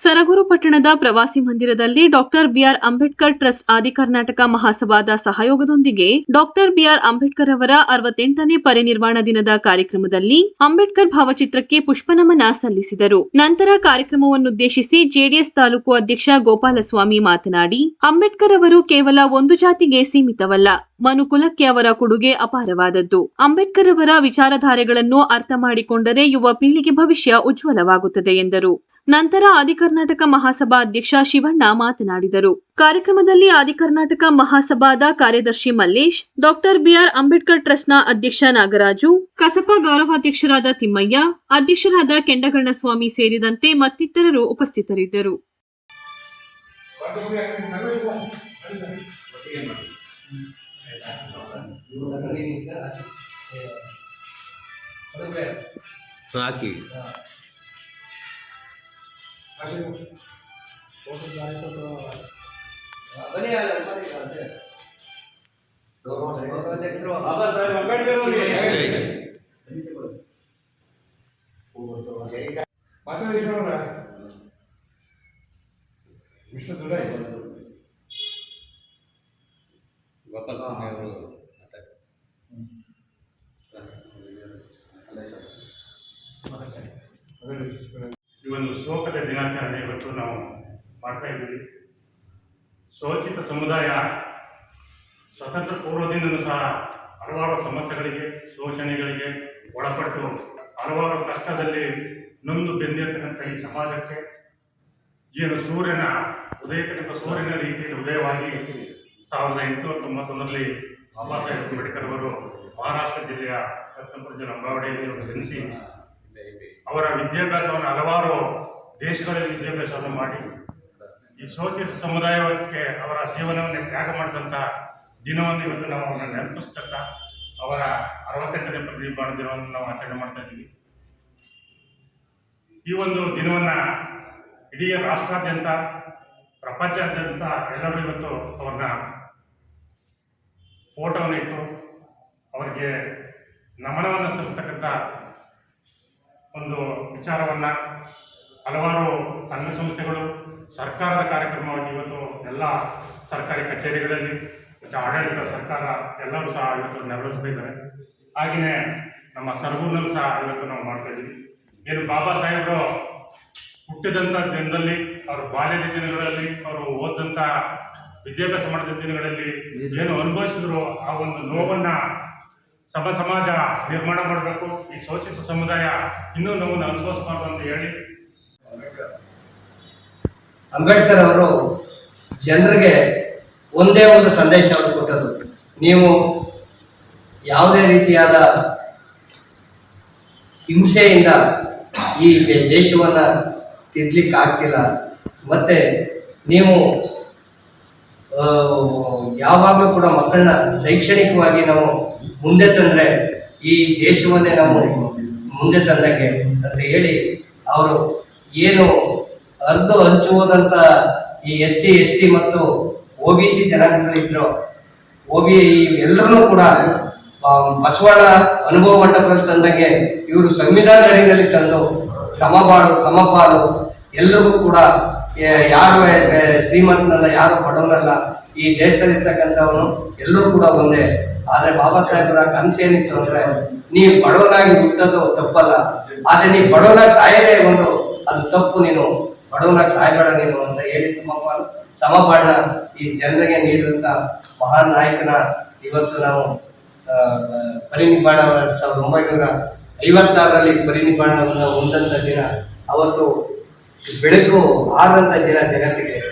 ಸರಗೂರು ಪಟ್ಟಣದ ಪ್ರವಾಸಿ ಮಂದಿರದಲ್ಲಿ ಡಾಕ್ಟರ್ ಬಿಆರ್ ಅಂಬೇಡ್ಕರ್ ಟ್ರಸ್ಟ್ ಆದಿ ಕರ್ನಾಟಕ ಮಹಾಸಭಾದ ಸಹಯೋಗದೊಂದಿಗೆ ಡಾಕ್ಟರ್ ಬಿಆರ್ ಅಂಬೇಡ್ಕರ್ ಅವರ ಅರವತ್ತೆಂಟನೇ ಪರಿನಿರ್ವಾಣ ದಿನದ ಕಾರ್ಯಕ್ರಮದಲ್ಲಿ ಅಂಬೇಡ್ಕರ್ ಭಾವಚಿತ್ರಕ್ಕೆ ಪುಷ್ಪನಮನ ಸಲ್ಲಿಸಿದರು. ನಂತರ ಕಾರ್ಯಕ್ರಮವನ್ನುದ್ದೇಶಿಸಿ ಜೆಡಿಎಸ್ ತಾಲೂಕು ಅಧ್ಯಕ್ಷ ಗೋಪಾಲಸ್ವಾಮಿ ಮಾತನಾಡಿ, ಅಂಬೇಡ್ಕರ್ ಅವರು ಕೇವಲ ಒಂದು ಜಾತಿಗೆ ಸೀಮಿತವಲ್ಲ, ಮನುಕುಲಕ್ಕೆ ಅವರ ಕೊಡುಗೆ ಅಪಾರವಾದದ್ದು. ಅಂಬೇಡ್ಕರ್ ಅವರ ವಿಚಾರಧಾರೆಗಳನ್ನು ಅರ್ಥ ಮಾಡಿಕೊಂಡರೆ ಯುವ ಪೀಳಿಗೆ ಭವಿಷ್ಯ ಉಜ್ವಲವಾಗುತ್ತದೆ ಎಂದರು. ನಂತರ ಆದಿ ಕರ್ನಾಟಕ ಮಹಾಸಭಾ ಅಧ್ಯಕ್ಷ ಶಿವಣ್ಣ ಮಾತನಾಡಿದರು. ಕಾರ್ಯಕ್ರಮದಲ್ಲಿ ಆದಿ ಕರ್ನಾಟಕ ಮಹಾಸಭಾದ ಕಾರ್ಯದರ್ಶಿ ಮಲ್ಲೇಶ್, ಡಾಕ್ಟರ್ ಬಿಆರ್ ಅಂಬೇಡ್ಕರ್ ಟ್ರಸ್ಟ್ನ ಅಧ್ಯಕ್ಷ ನಾಗರಾಜು, ಕಸಪ ಗೌರವಾಧ್ಯಕ್ಷರಾದ ತಿಮ್ಮಯ್ಯ, ಅಧ್ಯಕ್ಷರಾದ ಕೆಂಡಗಣ್ಣಸ್ವಾಮಿ ಸೇರಿದಂತೆ ಮತ್ತಿತರರು ಉಪಸ್ಥಿತರಿದ್ದರು. ಬಾಬಾ ಸಾಹೇಬ್ ಅಂಬೇಡ್ಕರ್ ಅವರಿಗೆ ಮಾತಾಡಿದ್ರವ್ರ ವಿಷ್ಣು ದುಡೈ ಗೋಪಾಲ ಸ್ವಾಮಿ ಅವರು ಈ ಒಂದು ಶೋಕದ ದಿನಾಚರಣೆ ಇವತ್ತು ನಾವು ಮಾಡ್ತಾ ಇದ್ದೀವಿ. ಶೋಚಿತ ಸಮುದಾಯ ಸ್ವತಂತ್ರ ಪೂರ್ವದಿಂದಲೂ ಸಹ ಹಲವಾರು ಸಮಸ್ಯೆಗಳಿಗೆ, ಶೋಷಣೆಗಳಿಗೆ ಒಳಪಟ್ಟು ಹಲವಾರು ಕಷ್ಟದಲ್ಲಿ ನೊಂದು ಬೆಂದಿರ್ತಕ್ಕಂಥ ಈ ಸಮಾಜಕ್ಕೆ ಏನು ಸೂರ್ಯನ ಉದಯತಕ್ಕಂಥ ಸೂರ್ಯನ ರೀತಿಯಲ್ಲಿ ಉದಯವಾಗಿ ಸಾವಿರದ ಎಂಟುನೂರ ತೊಂಬತ್ತೊಂದರಲ್ಲಿ ಬಾಬಾ ಸಾಹೇಬ್ ಅಂಬೇಡ್ಕರ್ ಅವರು ಮಹಾರಾಷ್ಟ್ರ ಜಿಲ್ಲೆಯ ರತ್ನಪುರ ಅಂಬಾವಡೆಯಲ್ಲಿ ಅವರು ಜನಿಸಿ ಅವರ ವಿದ್ಯಾಭ್ಯಾಸವನ್ನು ಹಲವಾರು ದೇಶಗಳಲ್ಲಿ ವಿದ್ಯಾಭ್ಯಾಸವನ್ನು ಮಾಡಿ ಈ ಶೋಷಿತ ಸಮುದಾಯಕ್ಕೆ ಅವರ ಜೀವನವನ್ನು ತ್ಯಾಗ ಮಾಡಿದಂಥ ದಿನವನ್ನು ಇವತ್ತು ನಾವು ಅವರನ್ನು ನೆನಪಿಸ್ತಕ್ಕ ಅವರ ಅರವತ್ತೆಂಟನೇ ಪರಿನಿರ್ವಾಣ ದಿನವನ್ನು ನಾವು ಆಚರಣೆ ಮಾಡ್ತಾ ಇದ್ದೀವಿ. ಈ ಒಂದು ದಿನವನ್ನು ಇಡೀ ರಾಷ್ಟ್ರಾದ್ಯಂತ ಪ್ರಪಂಚಾದ್ಯಂತ ಎಲ್ಲರೂ ಇವತ್ತು ಅವ್ರನ್ನ ಫೋಟೋವನ್ನು ಇಟ್ಟು ಅವರಿಗೆ ನಮನವನ್ನು ಸಲ್ಲಿಸ್ತಕ್ಕಂಥ ಒಂದು ವಿಚಾರವನ್ನ ಹಲವಾರು ಸಂಘ ಸಂಸ್ಥೆಗಳು, ಸರ್ಕಾರದ ಕಾರ್ಯಕ್ರಮವಾಗಿ ಇವತ್ತು ಎಲ್ಲ ಸರ್ಕಾರಿ ಕಚೇರಿಗಳಲ್ಲಿ, ಮತ್ತು ಆಡಳಿತ ಸರ್ಕಾರ ಎಲ್ಲರೂ ಸಹ ಇವತ್ತು ನೆರವೇರಿಸ್ತಾ ಇದ್ದಾರೆ. ಹಾಗೆಯೇ ನಮ್ಮ ಸರ್ಗೂರ್ನಲ್ಲಿ ಸಹ ಇವತ್ತು ನಾವು ಮಾಡ್ತಾ ಇದ್ದೀವಿ. ಏನು ಬಾಬಾ ಸಾಹೇಬರು ಹುಟ್ಟಿದಂಥ ದಿನದಲ್ಲಿ, ಅವರು ಬಾಲ್ಯದ ದಿನಗಳಲ್ಲಿ, ಅವರು ಓದಿದಂಥ ವಿದ್ಯಾಭ್ಯಾಸ ಮಾಡಿದ ದಿನಗಳಲ್ಲಿ ಏನು ಅನುಭವಿಸಿದ್ರು ಆ ಒಂದು ನೋವನ್ನು ಸಮ ಸಮಾಜ ನಿರ್ಮಾಣ ಮಾಡಬೇಕು, ಈ ಶೋಷಿತ ಸಮುದಾಯ ಇನ್ನೂ ನೋವನ್ನು ಅನುಭವಿಸಬಾರ್ದು ಅಂತ ಹೇಳಿ ಅಂಬೇಡ್ಕರ್ ಅವರು ಜನರಿಗೆ ಒಂದೇ ಒಂದು ಸಂದೇಶವನ್ನು ಕೊಟ್ಟದ್ದು. ನೀವು ಯಾವುದೇ ರೀತಿಯಾದ ಹಿಂಸೆಯಿಂದ ಈ ದೇಶವನ್ನು ತಿದ್ಲಿಕ್ಕೆ ಆಗ್ತಿಲ್ಲ ಮತ್ತೆ ನೀವು ಯಾವಾಗಲೂ ಕೂಡ ಮಕ್ಕಳನ್ನ ಶೈಕ್ಷಣಿಕವಾಗಿ ನಾವು ಮುಂದೆ ತಂದರೆ ಈ ದೇಶವನ್ನೇ ನಾವು ಮುಂದೆ ತಂದಂಗೆ ಅಂತ ಹೇಳಿ ಅವರು ಏನು ಅರ್ಧ ಹಂಚುವುದಂತ ಈ ಎಸ್ ಸಿ ಎಸ್ ಟಿ ಮತ್ತು ಒ ಬಿ ಸಿ ಜನಾಂಗಗಳಿದ್ರು. ಒ ಬಿ ಎಲ್ಲರೂ ಕೂಡ ಬಸವಣ್ಣ ಅನುಭವ ಮಂಟಪದಲ್ಲಿ ತಂದಂಗೆ ಇವರು ಸಂವಿಧಾನ ಅಡಿಯಲ್ಲಿ ತಂದು ಸಮಬಾಳು ಸಮಪಾಲು ಎಲ್ಲರಿಗೂ ಕೂಡ ಯಾರು ಶ್ರೀಮಂತನಲ್ಲ, ಯಾರು ಬಡವನಲ್ಲ, ಈ ದೇಶದಲ್ಲಿರ್ತಕ್ಕಂಥವನು ಎಲ್ಲರೂ ಕೂಡ ಒಂದೇ. ಆದರೆ ಬಾಬಾ ಸಾಹೇಬರ ಕನಸೇನಿತ್ತು ಅಂದ್ರೆ, ನೀವು ಬಡವನಾಗಿ ಬಿಟ್ಟದ್ದು ತಪ್ಪಲ್ಲ. ಆದರೆ ನೀವು ಬಡವನಾಗಿ ಸಾಯದೇ ಒಂದು, ಅದು ತಪ್ಪು ನೀನು. ಬಡವನಾಗಿ ಸಾಯಬೇಡ ನೀನು ಅಂತ ಹೇಳಿ ಸಮಪಾಲು ಈ ಜನರಿಗೆ ನೀಡಿದಂತ ಮಹಾನ್ ನಾಯಕನ ಇವತ್ತು ನಾವು ಆ, ಪರಿನಿಬ್ಬಾಣ ಸಾವಿರದ ಒಂಬೈನೂರ ಐವತ್ತಾರರಲ್ಲಿ ಪರಿನಿಬ್ಬಾಣವನ್ನು ಹೊಂದಂತ ದಿನ. ಅವತ್ತು ಬೆಳಕು ಆದಂತ ದಿನ ಜಗತ್ತಿಗೆ.